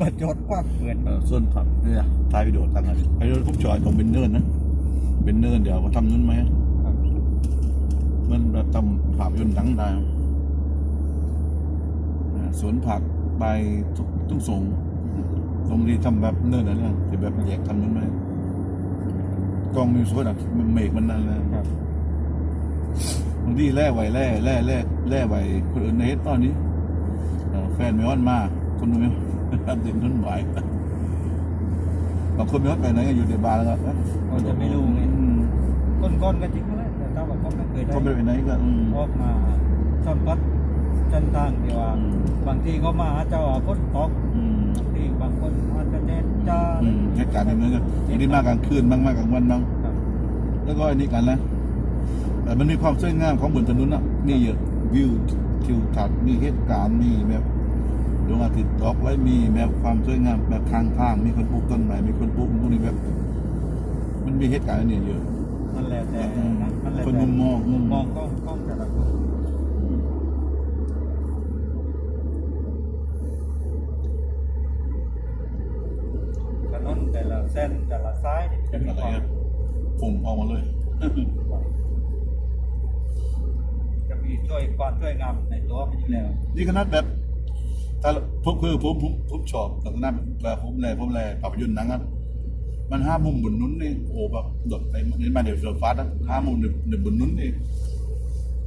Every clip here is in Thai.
บัดจดกว้างเกินเออส่วนผักเนี่ยถ่ายวิดีโอตั้งกันไอ้เรื่องผมจอยตรงเป็นเนินนะเป็นเนินเดี๋ยวก็ทำนั้นไหมครับมันแบบทำภาพยนตร์ดังได้อ่าสวนผักใบตุ้งสงตรงนี้ทำแบบเนินอะไรนะที่แบบแยกทำนั้นไหมกล้องมีสวยอะมันเมฆมันนั่นเลยครับบางทีแล่ไหวแล่แล่แล่แล่ไหวคนอื่นในเฮ็ดตอนนี้เอ่อแฟนไม่อ้อนมาก คนนึงทำดินทนไหวบางคนไม่อ้อนไปไหนก็อยู่ในบ้านแล้วก็เอ๊ะเราจะไม่รู้ไงอืมก้นๆก็จริงเลยแต่ถ้าว่าก็ไม่เคยได้เขาไม่ได้ไปไหนก็อืมออกมาซ่อนพัดจันทางที่ว่าอืมบางทีก็มาหาเจ้าว่าฝนตกอืมบางทีบางคนอาจจะแดดจ้าอืมเหตุการณ์แบบนี้ก็บางทีมากกลางคืนบ้างมากกลางวันบ้างครับแล้วก็อันนี้กันนะแต่มันมีความสวยงามของบนถนนอะนี่เยอะวิวทิวทัศน์มีเหตุการณ์มีแบบ ดวงอาทิตย์ตกไว้มีแบบความสวยงามแบบทางทางมีคนปลูกต้นไม้มีคนปลูกพวกนี้แบบ มันมีเหตุการณ์อันนี้เยอะนั่นแหละแต่อืมนะนั่นแหละคนแต่มุมมองมุมมองก็ก็แต่ละคนถนนแต่ละเส้นแต่ละซ้ายนี่เป็จะนมีอะไรความอะผมออกมาเลยจะมีช่วยความช่วยงามในตัวมันอยู่แล้วนี่ขนาดแบบ ถ้าผมคือผมผมผมชอบแต่นั้นแบบผมแลผมแลภาพยนตร์หนังอะมันห้ามุมบนนู้นนี่โอ้แบบโดดไปนี่มาเดี๋ยวเสือฟ้านะห้ามุมหนึ่งหนึ่งบนนู้นนี่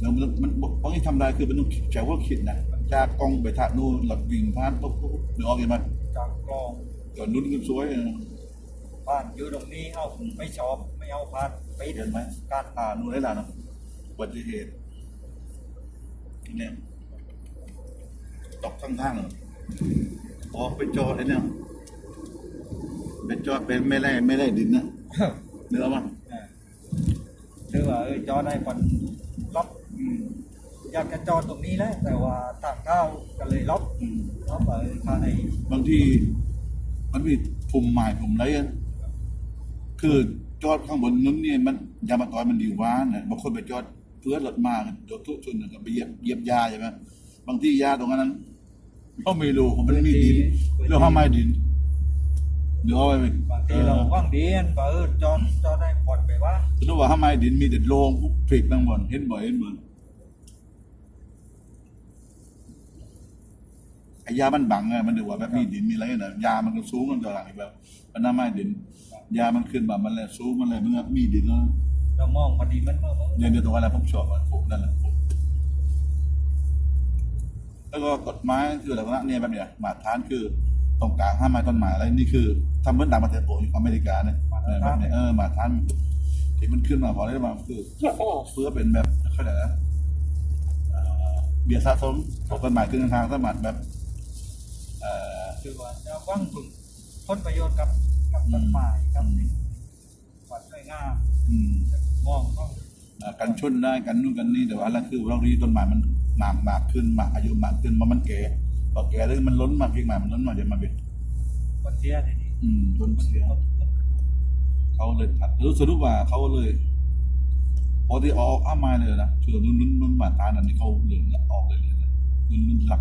แล้วมันมันบางทีทำได้คือมันต้องใช้ว่าคิดนะจากกล้องไปถ่ายนู่นหลับวิ่งผ่านปุ๊บปุ๊บปุ๊บเดี๋ยวออกยังไงจากกลองก่อนนู้นก็สวยเออบ้านอยู่ตรงนี้เอาไม่ชอบไม่เอาผ่านไปเห็นไหมการอ่านู่นได้แล้วนะอุบัติเหตุเนี่ย ตกข้างทางเลยออกไปจอดเลยเนี่ยไปจอดเป็นไม่ไล่ไม่ไล่ดินนะเนื้อมั้งเออหรือว่าเออจอดได้คนล็อกอืมอยากจะจอดตรงนี้แหละแต่ว่าทางเข้าก็เลยล็อกอืมล็อกไปภายในบางทีมันมีปุ่มหมายปุ่มอะไรอะคือจอดข้างบนนั้นเนี่ยมันยามาตอยมันดีหวานนะบางคนไปจอดเพื่อรถมาโดดทุกชนก็ไปเหยียบเหยียบยาใช่ไหมบางที่ยาตรงนั้น เขาไม่รู้มันมีดินเรื่องห้าไม้ดินเดี๋ยวเอาไปบางทีเราว่างดีนก็เออจอดจอดได้ผ่อนไปว่าสมมติว่าห้าไม้ดินมีแต่โลงพริกบางบนเห็นบ่อยเห็นบ่อยไอ้ยามันบังอะมันดูว่าแบบมีดินมีอะไรนะยามันก็สูงมันก็หลังแบบมันหน้าไม้ดิน ยามันขึ้นแบบมันเลยสูงมันเลยมันก็มีดินแล้วเรามองพอดีมันมองเนี่ยเดี๋ยวตรงอะไรผมชอบอะผมนั่นแหละผม แล้วก็กฎหมายคืออะไรวะเนี่ยแบบเนี้ยมาตรฐานคือตรงกลางห้ามไม้ต้นไม้อะไรนี่คือทำเหมือนต่างประเทศโอ้ยอเมริกาเนี่ยเออแบบเนี้ยเออมาตรฐานที่มันขึ้นมาพอได้มาคือเพื่อเป็นแบบเขาเรียกอะไรนะเอ่อเบียร์สะสมของกฎหมายขึ้นทางสมัครแบบเอ่อคือว่าจะว่างถึงผลประโยชน์กับกับต้นไม้กับสิ่งความสวยงามอืมมองก็อ่ากันชนได้กันนู่นกันนี่แต่ว่าอะไรคือเราดีต้นไม้มัน หมากหมากขึ้นหมากอายุหมากขึ้นมันมันแก่พอแก่แล้วมันล้นมาเพียงหมากมันล้นมาเดี๋ยวมาเป็นคนเสียทีนี้อืมล้นเสียเขาเลยตัดรู้สรุปว่าเขาเลยพอที่ออกอ้ามาเลยนะคือนุ่นนุ่นนุ่นบาดตานั่นนี่เขาเลือนออกเลยเลยนะนุ่นนุ่นหลัก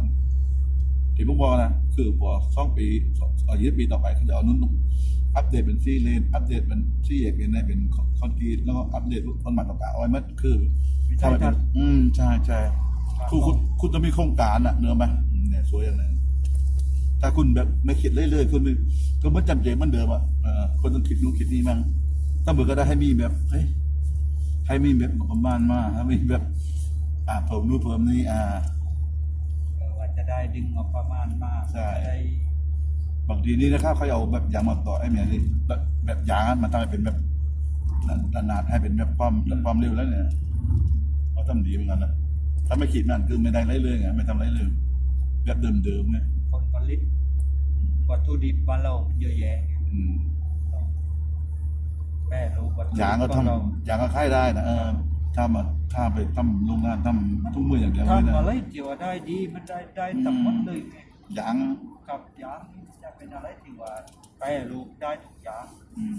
ที่ผมบอกนะคือพอสองปีสองเอายี่ปีต่อไปเขาจะเอานุ่นนุ่นอัปเดตเป็นซีเลนอัปเดตเป็นซีเอกเป็นอะไรเป็นคอนกรีตแล้วก็อัปเดตพวกต้นไม้ต่างๆเอาไว้มันคือวิจัยทัศน์อืมใช่ใช่ คุณคุณคุณจะมีโครงการอะเนื้อไหมอืมเนี่ยสวยอย่างนั้นถ้าคุณแบบไม่คิดเรื่อยๆคุณไม่ก็เหมันจำเจเหมันเดิมอะเออคนต้องคิดนู้นคิดนี่มั่งถ้าเบื่อก็ได้ให้มีแบบเฮ้ยให้มีแบบประมาณมาให้มีแบบ อ่าเพิ่มนู้นเพิ่มนี่อ่าเออว่าจะได้ดึงออกประมาณมากใช่จะได้บางทีนี่นะครับเขาเอาแบบยางมาต่อไอ้เนี่ยนี่แบบแบบยางอะมันทำให้เป็นแบบนานาดให้เป็นแบบความความเร็วแล้วเนี่ยเขาทำดีเหมือนกันนะ ถ้าไม่ขีดมันคือไม่ได้ไรเลยไงไม่ทำไรเลยแบบเดิมๆไงผลผลิตวัตถุดิบบ้านเรามันเยอะแยะอืมต้องแปรรูปวัตถุดิบยางก็ของเราทำยางก็ค่ายได้นะเออถ้ามาถ้าไปทำโรงงานทำทุกมืออย่างเดียวเลยทำนะอะไรที่ว่าได้ดีมันได้ได้ทั้งหมดเลยไงยางกับยางนี่จะเป็นอะไรที่ว่าแปรรูปได้ทุกอย่างอืม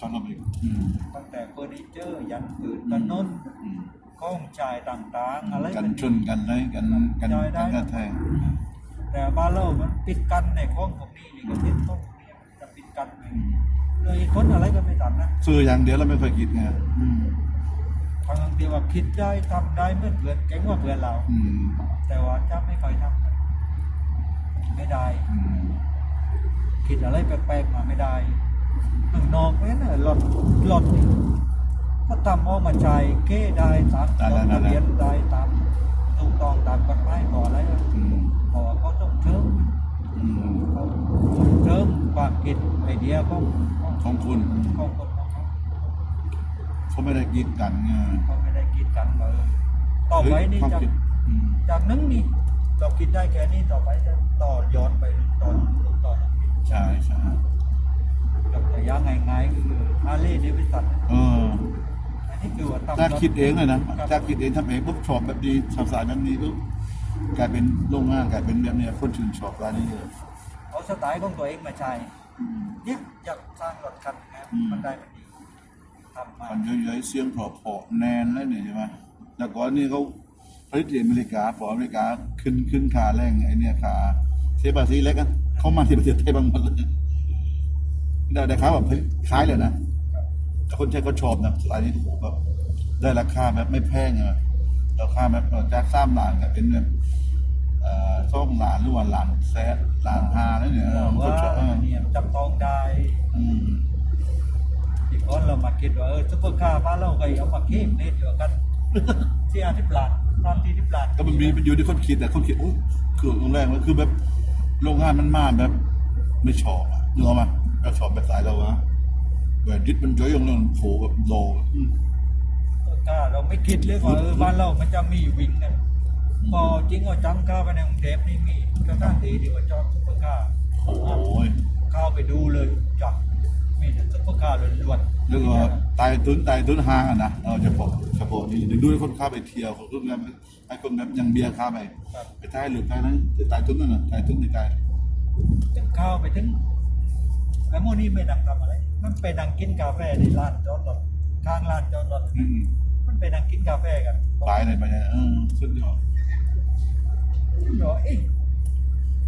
ทำอะไรอืมตั้งแต่เฟอร์นิเจอร์ยันพื้นถนนอืม ข้องชายต่างๆ อะไรกันมันชนกันเลยกันกันได้ได้กันกระแทกแต่บ้านเรามันปิดกันในคลองตรงนี้นี่ก็เป็นต้องเนี่ยมันจะปิดกันไปเลยคนอะไรก็ไม่ทำนะซื้ออย่างเดียวแล้วไม่เคยคิดไงอืมบางทีว่าคิดได้ทำได้เหมื่อนเพื่อนเก่งกว่าเพื่อนเราอืมแต่ว่าจะไม่ค่อยทำกันไม่ได้อืมคิดอะไรแปลกๆมาไม่ได้ข้างนอกเนี่ยนะหลอดหลอดนี่ ก็ทำเอามาใช้เก้ได้ตามจดทะเบียนได้ตามถูกต้องตามกฎหมายก่อนอะไรอะอืมเพราะว่าเขาต้องเชิมอืมเขาเชิมความคิดไอเดียของของของคุณของคนของเขาเขาไม่ได้กีดกันไงเขาไม่ได้คิดกันว่าเออต่อไปนี่ความจากคิดอืมจากนั้นนี่เราคิดได้แค่นี้ต่อไปจะต่อย้อนไปต่อต่อใช่ใช่ยกตัวอย่างง่ายๆคือฮาร์เลย์เดวิสันเอออันนี้ คือว่าตั้งถ้าคิดเองเลยนะครับถ้าคิดเองทำเองปุ๊บชอบแบบนี้ชอบสายแบบนี้ปุ๊บกลายเป็นโรงงานกลายเป็นแบบเนี้ยคนชื่นชอบร้านนี้เลยเอาสไตล์ของตัวเองมาใช้เนี่ยอยากสร้างรถคันนะอืมมันได้มันดีทำมามันเยอะๆเสียงเพราะๆแนนแล้วเนี่ยใช่ไหมแล้วก่อนนี่เขาผลิตที่อเมริกาพออเมริกาขึ้นขึ้นค่าแรงไอ้เนี่ยค่าเสียภาษีเล็กกันเขามาที่ประเทศไทยบางหมดเลยได้ได้ค่าแบบขายเลยนะ แต่คนใช้ก็ชอบนะสไตล์นี้แบบได้ราคาแบบไม่แพงอะราคาแบบจากสามล้านกับเป็นแบบเอ่อสองล้านหรือว่าล้านแสนล้านห้าแล้วเนี่ยเออคนว่าชอบเออเนี่ยจำต้องได้อืมที่ก่อนเรามาคิดว่าเออซุปเปอร์คาร์บ้านเราก็เอามาเค้กเล่นเดียวกันที่อาทิตย์ลานตอนที่ทิพลานก็มันมีมันอยู่ที่คนคิดแต่คนคิดโอ้ยคือโรงแรกมันคือแบบโรงงานมันมาแบบ ไม่ชอบอะเนื้อมาเราชอบแบบสายเราวะ แบบยึดมันย้อยลงเลยโผล่แบบโลอืมก็เราไม่คิดเลยว่าเออบ้านเรามันจะมีวิ่งกันพอจริงเอาจังเข้าไปในกรุงเทพนี่มีก็ตั้งทีที่ว่าจอดซุปเปอร์คาร์โอ้ยเข้าไปดูเลยจับมีแต่ซุปเปอร์คาร์ล้วนๆแล้วก็ตายตุนตายตุนห้างอะนะเราจะบอกเฉพาะนี่ดึงดูให้คนเข้าไปเที่ยวคนแบบให้คนแบบยังเบียร์เข้าไปครับไปท้ายหรือท้ายนั้นจะตายตุนนั่นน่ะตายตุนในกายถึงเข้าไปถึงไอ้โมนี่ไม่ดังทำอะไร มันไปดังกินกาแฟในร้านจอดรถข้างร้านจอดรถอืมมันไปดังกินกาแฟกันตายในไปเนี่ยเออสุดยอดเหรอเอ๊ะ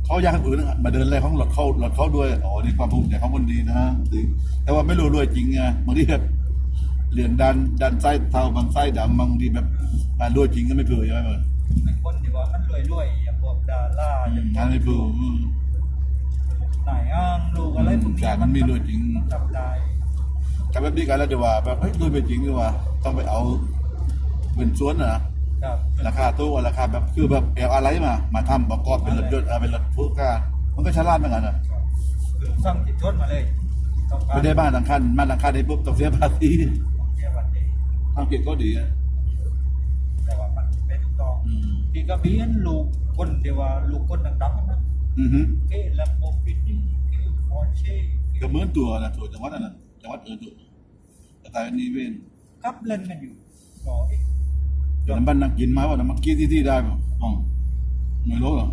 เขาอยากให้คนอื่นมาเดินอะไรของรถเขารถเขาด้วยอ๋อนี่ความภูมิใจของคนดีนะจริงแต่ว่าไม่รู้รวยจริงไงบางทีแบบเหรียญดันดันไส้เทาบางไส้ดำบางทีแบบอ่ารวยจริงก็ไม่เผื่อใช่ไหมมึงไอ้คนที่ว่ามันรวยๆอย่างพวกดาราอย่างงานไม่เผื่อ อืมนายอ้างลูกอะไรพวกใช่มันมีรวยจริงมันทำได้กับแบบนี้กันแล้วเดี๋ยวว่าแบบเฮ้ยรวยไปจริงดีว่าต้องไปเอาเป็นสวนนะครับราคาตู้ราคาแบบคือแบบเอาอะไรมา มาทำประกอบเป็นรถยนต์เอาเป็นรถทุกการมันก็ฉลาดเหมือนกันนะคือสั่งติดชนมาเลยต้องการไม่ได้บ้านทางคันบ้านทางคันได้ปุ๊บต้องเสียภาษีต้องเที่ยววันนี้ทำผิดก็ดีอะแต่ว่ามันไม่ถูกต้องอืมที่กระเบียนลูกคนเดียวว่าลูกคนดังๆนะ อือฮึเก้ลำโพงปิดนี่เก้ฟอร์เช่ก็เหมือนตัวนะตัวจังหวัดนั่นนะจังหวัดอื่นตัวแต่ตายนี่เว้นกับเล่นกันอยู่รออีกเดี๋ยวน้ำบ้านนั่งกินมาว่าน้ำมันกี้ที่ที่ได้ป่ะอ๋อไม่รู้หรอก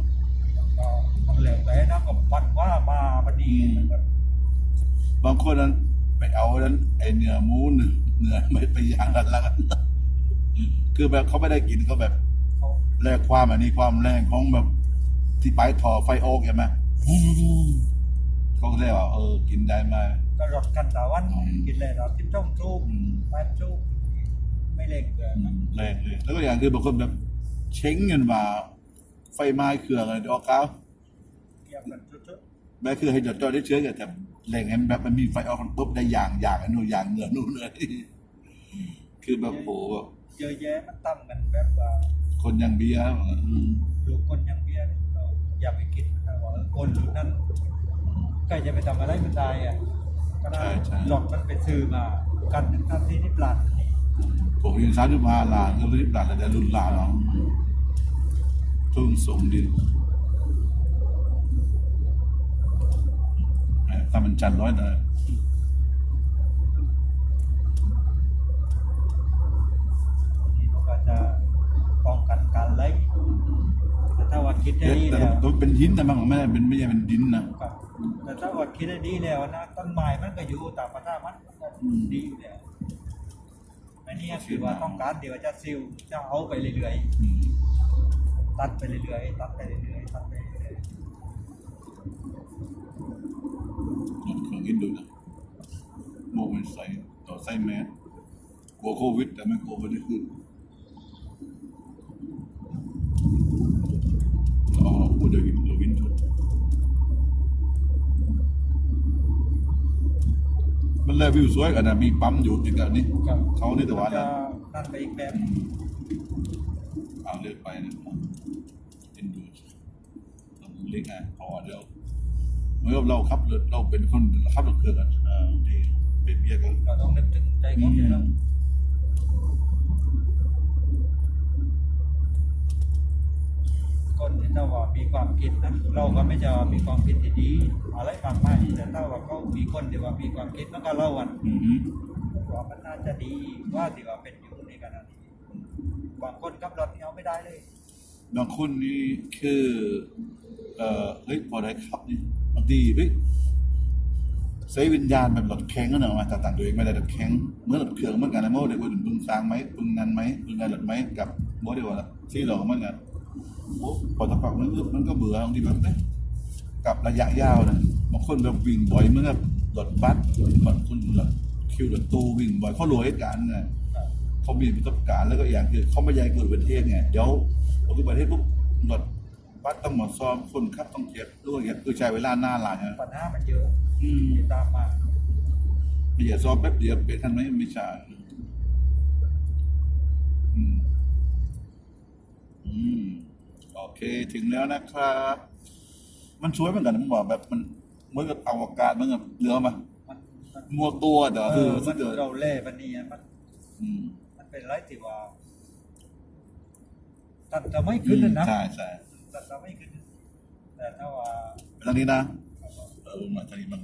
ก็มันเหลวแต่นะก็ปันว่ามาพอดีบางคนนั้นไปเอานั้นไอเนื้อหมูเนื้อเนื้อไม่ไปย่างกันแล้วกันคือแบบเขาไม่ได้กินเขาแบบแลกความอันนี้ความแรงของแบบ ที่ปลายท่อไฟออกเห็นไหมเขาก็เรียกว่าเออกินได้ไหมก็รถกันตาวันอืมกินเลยเราทิพช่องทูบอืมแปดทูบไม่เล่นเกินอืมแรงเลยแล้วก็อย่างคือบางคนแบบเช้งเงินมาไฟไหม้เครื่องอะไรเดี๋ยวเอาก้าวเกี่ยวกันชุดแม่คือให้จดจ่อได้เชื้อกันแต่แรงให้มันแบบมันมีไฟออกมันปุ๊บได้อย่างอย่างอันนู้นอย่างเหนือนู่นเลยคือแบบโหแบบๆเยอะแยะมันตั้งกันแบบว่าคนยังเบียร์อืมลูกคนยังเบี้ยเนี่ยเรา อย่าไปคิดนะว่าเออคนรุ่นนั้นใกล้จะไปทำอะไรมันได้อะก็ได้ใช่ใช่หลอกมันไปซื้อมากันหนึ่งทันทีที่ปลาดนี่ผมยินสามสิบห้าล้านก็รีบหลานแต่รุ่นหลานเนาะทุ่งส่งดินแหม่ถ้ามันจันร้อยนะนี่มันก็จะป้องกันการไล่แต่ ถ้าว่าคิดได้ดีแล้วตัวเป็นหินแต่มันของแม่เป็นไม่ใช่เป็นดินนะแต่ถ้าว่าคิดได้ดีแล้วนะต้นไม้มันก็อยู่ตามประทามันมันดีอยู่แล้วอันนี้คือว่าต้องการเดี๋ยวจะซิลจะเอาไปเรื่อยๆตัดไปเรื่อยๆตัดไปเรื่อยๆตัดไปเรื่อยลองลองคิดดูนะโมเป็นใส่ต่อไส้แม่กลัวโควิดแต่ไม่กลัวไม่ได้ขึ้ อ๋อพูดเดี๋ยววินเดี๋ยววินชนมันแลวิวสวยกันนะมีปั๊มอยู่ติดกันนี่ครับเขานี่แต่ว่าจะนะนั่นไปอีกแบบเอาเลือกไปนะเอ็นดูลองเล็กอะพอเดี๋ยวเมื่อเราขับรถเราเป็นคนขับรถเครื่องกันอ่าที่เป็นเบียร์กันเราต้องนึกถึงใจเขาอยู่แล้ว คนที่ถ้าว่ามีความคิดนะเราก็ไม่จะว่ามีความคิดที่ดีอะไรมากมายแต่ถ้าว่าเขามีคนที่ว่ามีความคิดแล้วก็เล่าวันอือฮึว่ามันน่าจะดีว่าที่ว่าเป็นอยู่ในขณะนี้บางคนกับรถนี่เอาไม่ได้เลยบางคนนี่คือเอ่อเฮ้ยพอได้ขับนี่บางทีเฮ้ยใช้วิญญาณแบบรถแข็งก็เนอะมาต่างๆตัวเองไม่ได้รถแข็งเหมื่อนรถเครื่องเหมือนกันนะโมเดี๋ยวคุณพึงสร้างไหมพึงนั้นไหมพึงได้รถไหมกับโมเดี๋ยวว่าที่เราเหมือนกันโอ้ พอตะปักมันก็มันก็เบื่อบางทีแบบเอ๊ะกับระยะยาวนะบางคนแบบวิ่งบ่อยเหมื่อนกับรถบัสบางคนรถคิวรถตู้วิ่งบ่อยเขารวยเหตุการณ์ไงเขามีประสบการณ์แล้วก็อย่างคือเขาไม่ใหญ่เกิดประเทศไงเดี๋ยวพอเกิดประเทศปุ๊บรถบัสต้องมาซ้อมคนขับต้องเจ็บด้วยอย่างเงี้ยคือใช้เวลาหน้าหลายนะปัญหามันเยอะอืมที่ตามมาไม่อย่าซ้อมแป๊บเดียวเป็นทันไหมไม่ใช่อืมอืมโอ เคถึงแล้วนะครับ มันสวยเหมือนกันผมบอกแบบมันเหมือนกับอวกาศเหมือนกับเรือมามันมันมัวตัวเดี๋ยวเอคืออสุมัดนเดือดเราเล่ปันนี้มันอืมมันเป็นไรที่ว่าตัดจะไม่ขึ้นเลยนะใช่ใช่ตัดจะไม่ขึ้น แต่ถ้าว่าไปทางนี้นะเออมาทางนี้มัน